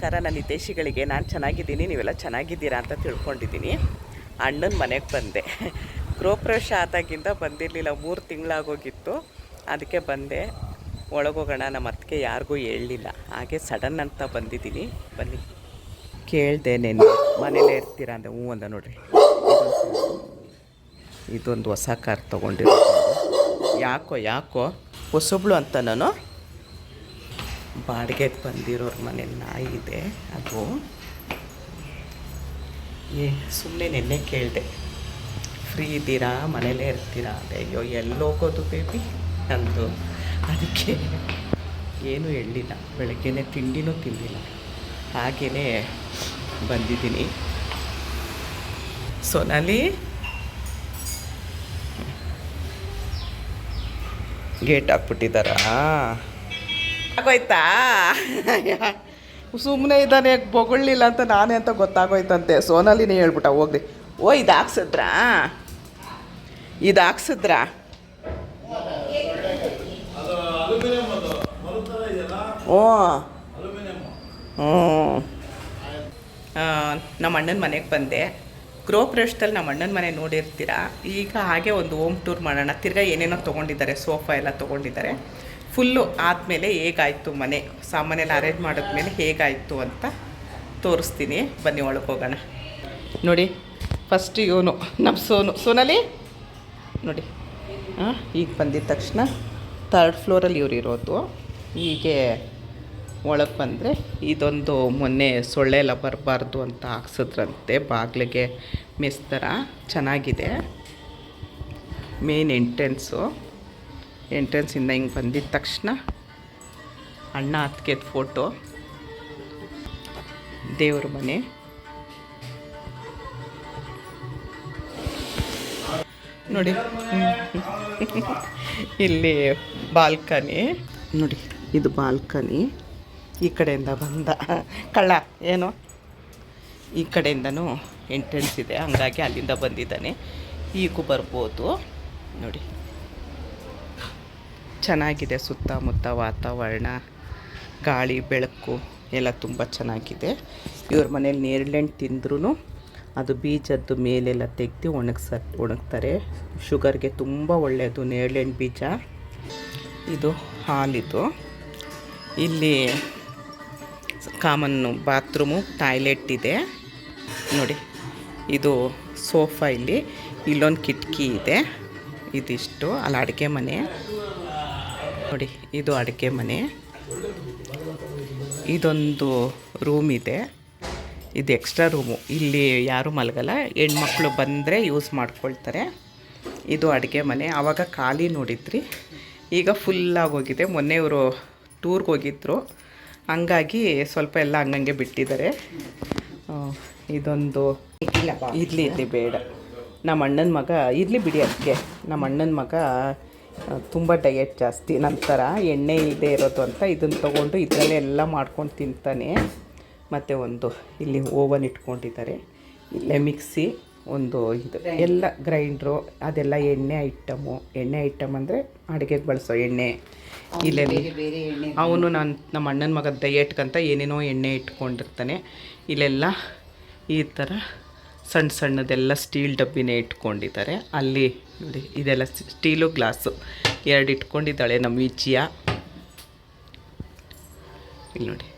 ನಮಸ್ಕಾರ. ನನ್ನ ಹಿತೇಶಿಗಳಿಗೆ ನಾನು ಚೆನ್ನಾಗಿದ್ದೀನಿ, ನೀವೆಲ್ಲ ಚೆನ್ನಾಗಿದ್ದೀರಾ ಅಂತ ತಿಳ್ಕೊಂಡಿದ್ದೀನಿ. ಅಣ್ಣನ ಮನೆಗೆ ಬಂದೆ. ಗೃಹಪ್ರವೇಶ ಆದಾಗಿಂದ ಬಂದಿರಲಿಲ್ಲ, ಮೂರು ತಿಂಗಳಾಗೋಗಿತ್ತು. ಅದಕ್ಕೆ ಬಂದೆ. ಒಳಗೋಗೋಣ, ನಮ್ಮ ಅತ್ತಿಗೆ ಯಾರಿಗೂ ಹೇಳಲಿಲ್ಲ. ಹಾಗೆ ಸಡನ್ ಅಂತ ಬಂದಿದ್ದೀನಿ. ಬನ್ನಿ. ಕೇಳಿದೆ ನೆನ್ನೆ. ಮನೇಲೇ ಇರ್ತೀರಾ ಅಂದೆ. ಹ್ಞೂ ಅಂದ ನೋಡ್ರಿ. ಇದೊಂದು ಹೊಸ ಕಾರ್ ತೊಗೊಂಡಿರೋದು. ಯಾಕೋ ಯಾಕೋ? ಹೊಸಬ್ಳು ಅಂತ ನಾನು. ಬಾಡಿಗೆಗೆ ಬಂದಿರೋರ ಮನೆ ನಾಯಿ ಇದೆ. ಅದು ಏ ಸುಮ್ಮನೆ ನೆನ್ನೆ ಕೇಳಿದೆ. ಫ್ರೀ ಇದ್ದೀರಾ? ಮನೇಲೇ ಇರ್ತೀರಾ ಅದೇ ಅಯ್ಯೋ, ಎಲ್ಲಿ ಹೋಗೋದು ಬೇಬಿ ಅಂದು ಅದಕ್ಕೆ ಏನೂ ಹೇಳಿಲ್ಲ. ಬೆಳಗ್ಗೆನೆ ತಿಂಡಿನೂ ತಿಂದಿಲ್ಲ. ಹಾಗೇ ಬಂದಿದ್ದೀನಿ. ಸೊನಾಲಿ? ಗೇಟ್ ಹಾಕ್ಬಿಟ್ಟಿದ್ದಾರಾ? ಆಗೋಯ್ತಾ? ಸುಮ್ಮನೆ ಇದ್ದಾನೆ ಬೊಗಳಿಲ್ಲ ಅಂತ ನಾನೇ ಅಂತ ಗೊತ್ತಾಗೋಯ್ತಂತೆ. ಸೋನಲ್ಲಿನೇ ಹೇಳ್ಬಿಟ್ಟ ಹೋಗ್ರಿ ಓ ಇದು ಹಾಕ್ಸಿದ್ರಾ ಇದು ಹಾಕ್ಸಿದ್ರಾ ಓ. ಹ್ಞೂ. ನಮ್ಮ ಅಣ್ಣನ ಮನೆಗೆ ಬಂದೆ. ಗೃಹಪ್ರವೇಶದಲ್ಲಿ ನಮ್ಮ ಅಣ್ಣನ ಮನೆ ನೋಡಿರ್ತೀರಾ? ಈಗ ಹಾಗೆ ಒಂದು ಹೋಮ್ ಟೂರ್ ಮಾಡೋಣ. ತಿರ್ಗಾ ಏನೇನೋ ತೊಗೊಂಡಿದ್ದಾರೆ, ಸೋಫಾ ಎಲ್ಲ ತೊಗೊಂಡಿದ್ದಾರೆ. ಫುಲ್ಲು ಆದಮೇಲೆ ಹೇಗಾಯಿತು ಮನೆ, ಸಾಮಾನೆಲ್ಲ ಅರೇಂಜ್ ಮಾಡಿದ್ಮೇಲೆ ಹೇಗಾಯಿತು ಅಂತ ತೋರಿಸ್ತೀನಿ. ಬನ್ನಿ ಒಳಗೆ ಹೋಗೋಣ. ನೋಡಿ ಫಸ್ಟ್ ಇವನು ನಮ್ಮ ಸೋನು. ಸೋನಲ್ಲಿ ನೋಡಿ. ಹಾಂ ಈಗ ಬಂದಿದ ತಕ್ಷಣ ತರ್ಡ್ ಫ್ಲೋರಲ್ಲಿ ಇವ್ರು ಇರೋದು. ಹೀಗೆ ಒಳಗೆ ಬಂದರೆ ಇದೊಂದು ಮೊನ್ನೆ ಸೊಳ್ಳೆ ಎಲ್ಲ ಬರಬಾರ್ದು ಅಂತ ಹಾಕ್ಸಿದ್ರಂತೆ. ಬಾಗಿಲಿಗೆ ಮೆಸ್ ಥರ ಚೆನ್ನಾಗಿದೆ ಮೇನ್ ಎಂಟ್ರೆನ್ಸು ಎಂಟ್ರೆನ್ಸಿಂದ ಹಿಂಗೆ ಬಂದಿದ್ದ ತಕ್ಷಣ ಅಣ್ಣ ಹತ್ಕೆದ ಫೋಟೋ ದೇವ್ರ ಮನೆ. ನೋಡಿ. ಇಲ್ಲಿ ಬಾಲ್ಕನಿ. ನೋಡಿ, ಇದು ಬಾಲ್ಕನಿ. ಈ ಕಡೆಯಿಂದ ಬಂದ. ಕಳ್ಳ, ಏನು? ಈ ಕಡೆಯಿಂದನೂ ಎಂಟ್ರೆನ್ಸ್ ಇದೆ. ಹಂಗಾಗಿ ಅಲ್ಲಿಂದ ಬಂದಿದ್ದಾನೆ. ಈಗೂ ಬರ್ಬೋದು. ನೋಡಿ. ಚೆನ್ನಾಗಿದೆ ಸುತ್ತಮುತ್ತ ವಾತಾವರಣ, ಗಾಳಿ, ಬೆಳಕು ಎಲ್ಲ ತುಂಬ ಚೆನ್ನಾಗಿದೆ. ಇವ್ರ ಮನೇಲಿ ನೇರಳೆಣ್ಣು ತಿಂದ್ರೂ ಅದು ಬೀಜದ್ದು ಮೇಲೆಲ್ಲ ತೆಗೆದು ಒಣಗಿಸ, ಒಣಗ್ತಾರೆ. ಶುಗರ್ಗೆ ತುಂಬ ಒಳ್ಳೆಯದು ನೇರಳೆಣ್ಣು ಬೀಜ. ಇದು ಹಾಲಿದು. ಇಲ್ಲಿ ಕಾಮನ್ನು ಬಾತ್ರೂಮು, ಟಾಯ್ಲೆಟ್ ಇದೆ. ನೋಡಿ, ಇದು ಸೋಫಾ ಇಲ್ಲಿ. ಇಲ್ಲೊಂದು ಕಿಟಕಿ ಇದೆ. ಇದಿಷ್ಟು. ಅಲ್ಲಿ ಅಡುಗೆ ಮನೆ. ನೋಡಿ, ಇದು ಅಡಿಕೆ ಮನೆ. ಇದೊಂದು ರೂಮ್ ಇದೆ. ಇದು ಎಕ್ಸ್ಟ್ರಾ ರೂಮು ಇಲ್ಲಿ ಯಾರೂ ಮಲಗಲ್ಲ. ಹೆಣ್ಮಕ್ಳು ಬಂದರೆ ಯೂಸ್ ಮಾಡ್ಕೊಳ್ತಾರೆ. ಇದು ಅಡುಗೆ ಮನೆ. ಆವಾಗ ಖಾಲಿ ನೋಡಿದ್ರಿ. ಈಗ ಫುಲ್ಲಾಗಿ ಹೋಗಿದೆ. ಮೊನ್ನೆ ಇವರು ಟೂರ್ಗೆ ಹೋಗಿದ್ರು. ಹಂಗಾಗಿ ಸ್ವಲ್ಪ ಎಲ್ಲ ಹಂಗಂಗೆ ಬಿಟ್ಟಿದ್ದಾರೆ. ಇದೊಂದು ಇಡ್ಲಿ ಇಡ್ಲಿ ಬೇಡ. ನಮ್ಮ ಅಣ್ಣನ ಮಗ, ಇರಲಿ ಬಿಡಿ ಅದಕ್ಕೆ ನಮ್ಮ ಅಣ್ಣನ ಮಗ ತುಂಬ ಡಯಟ್ ಜಾಸ್ತಿ. ನಂತರ ಎಣ್ಣೆ ಇದೆ ಇರೋದು ಅಂತ ಇದನ್ನು ತೊಗೊಂಡು ಇದರಲ್ಲೇ ಎಲ್ಲ ಮಾಡ್ಕೊಂಡು ತಿಂತಾನೆ. ಮತ್ತು ಒಂದು ಇಲ್ಲಿ ಓವನ್ ಇಟ್ಕೊಂಡಿದ್ದಾರೆ. ಇಲ್ಲೇ ಮಿಕ್ಸಿ ಒಂದು ಇದು ಎಲ್ಲ ಗ್ರೈಂಡ್ರು ಅದೆಲ್ಲ ಎಣ್ಣೆ ಐಟಮು ಎಣ್ಣೆ ಐಟಮ್ ಅಂದರೆ ಅಡುಗೆಗೆ ಬಳಸೋ ಎಣ್ಣೆ. ಇಲ್ಲೇ ಅವನು ನಾನು ನಮ್ಮ ಅಣ್ಣನ ಮಗ ಡಯೆಟ್ಗಂತ ಏನೇನೋ ಎಣ್ಣೆ ಇಟ್ಕೊಂಡಿರ್ತಾನೆ. ಇಲ್ಲೆಲ್ಲ ಈ ಥರ ಸಣ್ಣ ಸಣ್ಣದೆಲ್ಲ ಸ್ಟೀಲ್ ಡಬ್ಬಿನೇ ಇಟ್ಕೊಂಡಿದ್ದಾರೆ. ಅಲ್ಲಿ ನೋಡಿ, ಇದೆಲ್ಲ ಸ್ಟೀಲು ಗ್ಲಾಸು. ಎರಡು ಇಟ್ಕೊಂಡಿದ್ದಾಳೆ ನಮ್ಮ ವಿಜಯ ಇಲ್ಲಿ ನೋಡಿ,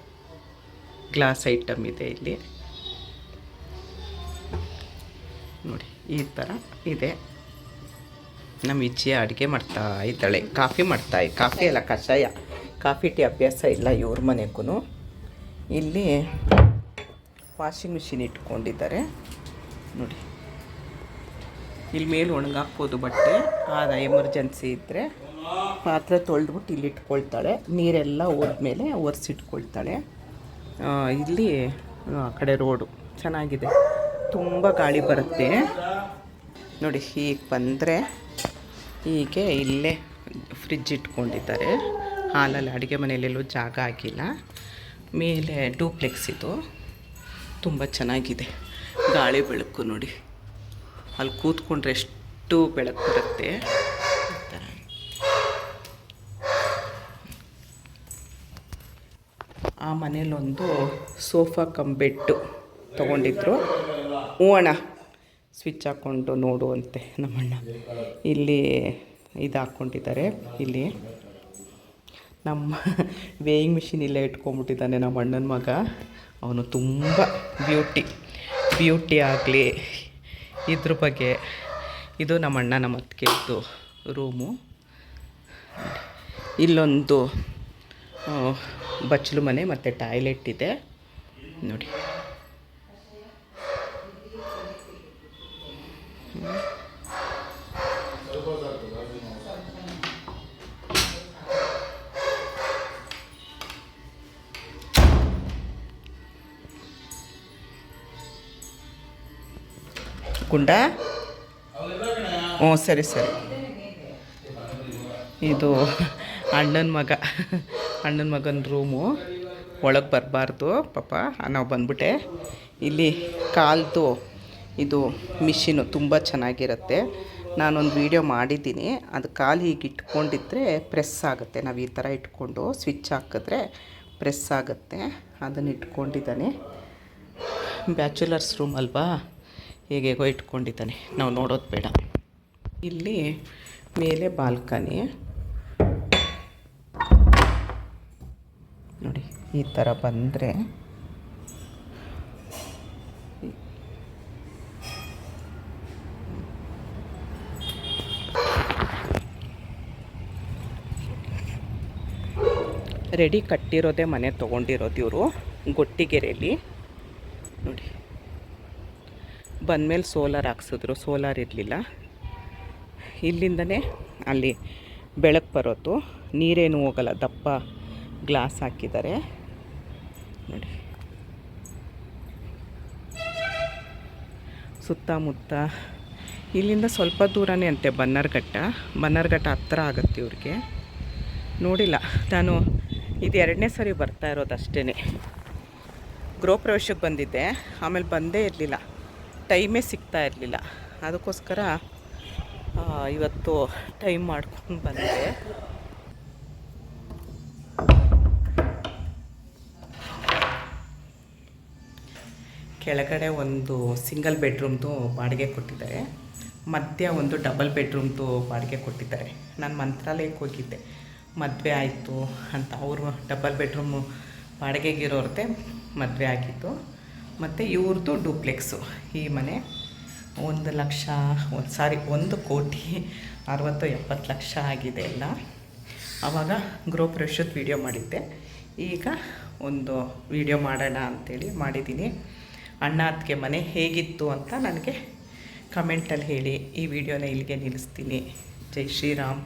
ಗ್ಲಾಸ್ ಐಟಮ್ ಇದೆ ಇಲ್ಲಿ. ನೋಡಿ, ಈ ಥರ ಇದೆ. ನಮ್ಮ ವಿಜಯ ಅಡುಗೆ ಮಾಡ್ತಾ ಇದ್ದಾಳೆ. ಕಾಫಿ ಮಾಡ್ತಾ ಕಾಫಿ ಅಲ್ಲ, ಕಷಾಯ. ಕಾಫಿ ಟೀ ಅಭ್ಯಾಸ ಇಲ್ಲ ಇವ್ರ ಮನೆಗೂ ಇಲ್ಲಿ ವಾಷಿಂಗ್ ಮಿಷಿನ್ ಇಟ್ಕೊಂಡಿದ್ದಾರೆ. ನೋಡಿ. ಇಲ್ಲಿ ಮೇಲೆ ಒಣಗಾಕ್ಬೋದು ಬಟ್ಟೆ ಆದ ಎಮರ್ಜೆನ್ಸಿ ಇದ್ದರೆ ಪಾತ್ರೆ ತೊಳೆದ್ಬಿಟ್ಟು ಇಲ್ಲಿ ಇಟ್ಕೊಳ್ತಾಳೆ. ನೀರೆಲ್ಲ ಹೋದ್ಮೇಲೆ ಒರೆಸಿಟ್ಕೊಳ್ತಾಳೆ. ಇಲ್ಲಿ, ಆ, ಕಡೆ ರೋಡು ಚೆನ್ನಾಗಿದೆ. ತುಂಬ ಗಾಳಿ ಬರುತ್ತೆ. ನೋಡಿ, ಹೀಗೆ ಬಂದರೆ ಹೀಗೆ ಇಲ್ಲೇ ಫ್ರಿಜ್ ಇಟ್ಕೊಂಡಿದ್ದಾರೆ. ಹಾಲಲ್ಲಿ ಅಡುಗೆ ಮನೆಯಲ್ಲೆಲ್ಲೂ ಜಾಗ ಆಗಿಲ್ಲ. ಮೇಲೆ ಡೂಪ್ಲೆಕ್ಸ್ ಇದು. ತುಂಬ ಚೆನ್ನಾಗಿದೆ. ಗಾಳಿ ಬೆಳಕು ನೋಡಿ. ಅಲ್ಲಿ ಕೂತ್ಕೊಂಡ್ರೆ ಎಷ್ಟು ಬೆಳಕು ಬರುತ್ತೆ. ಆ ಮನೇಲೊಂದು ಸೋಫಾ ಕಮ್ ಬೆಟ್ಟು ತೊಗೊಂಡಿದ್ರು. ಹ್ಞೂ ಅಣ್ಣ, ಸ್ವಿಚ್ ಹಾಕ್ಕೊಂಡು ನೋಡು ಅಂತೆ ನಮ್ಮಣ್ಣ. ಇಲ್ಲಿ ಇದು ಹಾಕ್ಕೊಂಡಿದ್ದಾರೆ, ಇಲ್ಲಿ. ನಮ್ಮ ವೇಯಿಂಗ್ ಮಿಷಿನ್ ಇಲ್ಲೇ ಇಟ್ಕೊಂಡ್ಬಿಟ್ಟಿದ್ದಾನೆ ನಮ್ಮ ಅಣ್ಣನ ಮಗ. ಅವನು ತುಂಬ ಬ್ಯೂಟಿ. ಬ್ಯೂಟಿ ಆಗಲಿ, ಇದ್ರ ಬಗ್ಗೆ. ಇದು ನಮ್ಮ ಅಣ್ಣ ನಮ್ಮ ಅತ್ತಿಗೆದ್ದು ರೂಮು. ಇಲ್ಲೊಂದು ಬಚ್ಚಲು ಮನೆ ಮತ್ತು ಟಾಯ್ಲೆಟ್ ಇದೆ. ನೋಡಿ. ಗುಂಡ ಹ್ಞೂ ಸರಿ ಸರಿ. ಇದು ಅಣ್ಣನ ಮಗ. ಅಣ್ಣನ ಮಗನ ರೂಮು. ಒಳಗೆ ಬರಬಾರ್ದು, ಪಾಪ. ನಾವು ಬಂದ್ಬಿಟ್ಟೆ. ಇಲ್ಲಿ ಕಾಲ್ದು ಇದು ಮಿಷಿನು ತುಂಬ ಚೆನ್ನಾಗಿರುತ್ತೆ. ನಾನೊಂದು ವೀಡಿಯೋ ಮಾಡಿದ್ದೀನಿ. ಅದು ಕಾಲು ಹೀಗೆ ಇಟ್ಕೊಂಡಿದ್ರೆ ಪ್ರೆಸ್ ಆಗುತ್ತೆ. ನಾವು ಈ ಥರ ಇಟ್ಕೊಂಡು ಸ್ವಿಚ್ ಹಾಕಿದ್ರೆ ಪ್ರೆಸ್ ಆಗುತ್ತೆ. ಅದನ್ನು ಇಟ್ಕೊಂಡಿದ್ದಾನೆ. ಬ್ಯಾಚುಲರ್ಸ್ ರೂಮ್ ಅಲ್ವಾ? ಹೇಗೇಗೋ ಇಟ್ಕೊಂಡಿದ್ದಾನೆ. ನಾವು ನೋಡೋದು ಬೇಡ. ಇಲ್ಲಿ ಮೇಲೆ ಬಾಲ್ಕನಿ. ನೋಡಿ, ಈ ಥರ ಬಂದರೆ ರೆಡಿ ಕಟ್ಟಿರೋದೇ ಮನೆ ತೊಗೊಂಡಿರೋದು ಇವರು ಗೊಟ್ಟಿಗೆರೆಯಲ್ಲಿ ನೋಡಿ. ಬಂದಮೇಲೆ ಸೋಲಾರ್ ಹಾಕ್ಸಿದ್ರು. ಸೋಲಾರ್ ಇರಲಿಲ್ಲ. ಇಲ್ಲಿಂದನೇ ಅಲ್ಲಿ ಬೆಳಕು ಬರೋದು. ನೀರೇನು ಹೋಗಲ್ಲ. ದಪ್ಪ ಗ್ಲಾಸ್ ಹಾಕಿದ್ದಾರೆ. ನೋಡಿ. ಸುತ್ತಮುತ್ತ ಇಲ್ಲಿಂದ ಸ್ವಲ್ಪ ದೂರನೇ ಅಂತೆ ಬನ್ನರ್ಘಟ್ಟ. ಬನ್ನರ್ಘಟ್ಟ ಹತ್ತಿರ ಆಗುತ್ತೆ ಇವ್ರಿಗೆ. ನೋಡಿಲ್ಲ. ನಾನು ಇದು ಎರಡನೇ ಸರಿ ಬರ್ತಾ ಇರೋದು ಅಷ್ಟೇ ಗೃಹ ಪ್ರವೇಶಕ್ಕೆ ಬಂದಿದ್ದೆ. ಆಮೇಲೆ ಬಂದೇ ಇರಲಿಲ್ಲ. ಟೈಮೇ ಸಿಗ್ತಾ ಇರಲಿಲ್ಲ. ಅದಕ್ಕೋಸ್ಕರ ಇವತ್ತು ಟೈಮ್ ಮಾಡ್ಕೊಂಡು ಬಂದೆ. ಕೆಳಗಡೆ ಒಂದು ಸಿಂಗಲ್ ಬೆಡ್ರೂಮ್ದು ಬಾಡಿಗೆ ಕೊಟ್ಟಿದ್ದಾರೆ. ಮಧ್ಯ ಒಂದು ಡಬಲ್ ಬೆಡ್ರೂಮ್ದು ಬಾಡಿಗೆ ಕೊಟ್ಟಿದ್ದಾರೆ. ನಾನು ಮಂತ್ರಾಲಯಕ್ಕೆ ಹೋಗಿದ್ದೆ. ಮದುವೆ ಆಯಿತು ಅಂತ. ಅವರು ಡಬಲ್ ಬೆಡ್ರೂಮು ಬಾಡಿಗೆಗಿರೋರ್ದೆ ಮದುವೆ ಆಗಿತ್ತು ಮತ್ತು ಇವ್ರದ್ದು ಡೂಪ್ಲೆಕ್ಸು. ಈ ಮನೆ ಒಂದು ಲಕ್ಷ, ಒಂದು ಸಾರಿ ಒಂದು ಕೋಟಿ ಅರವತ್ತು ಎಪ್ಪತ್ತು ಲಕ್ಷ ಆಗಿದೆ ಎಲ್ಲ. ಆವಾಗ ಗೃಹ ಪ್ರವೇಶದ ವೀಡಿಯೋ ಮಾಡಿದ್ದೆ. ಈಗ ಒಂದು ವೀಡಿಯೋ ಮಾಡೋಣ ಅಂಥೇಳಿ ಮಾಡಿದ್ದೀನಿ. ಅಣ್ಣ ಅದಕ್ಕೆ ಮನೆ ಹೇಗಿತ್ತು ಅಂತ ನನಗೆ ಕಮೆಂಟಲ್ಲಿ ಹೇಳಿ. ಈ ವಿಡಿಯೋನ ಇಲ್ಲಿಗೆ ನಿಲ್ಲಿಸ್ತೀನಿ. ಜೈ ಶ್ರೀರಾಮ್.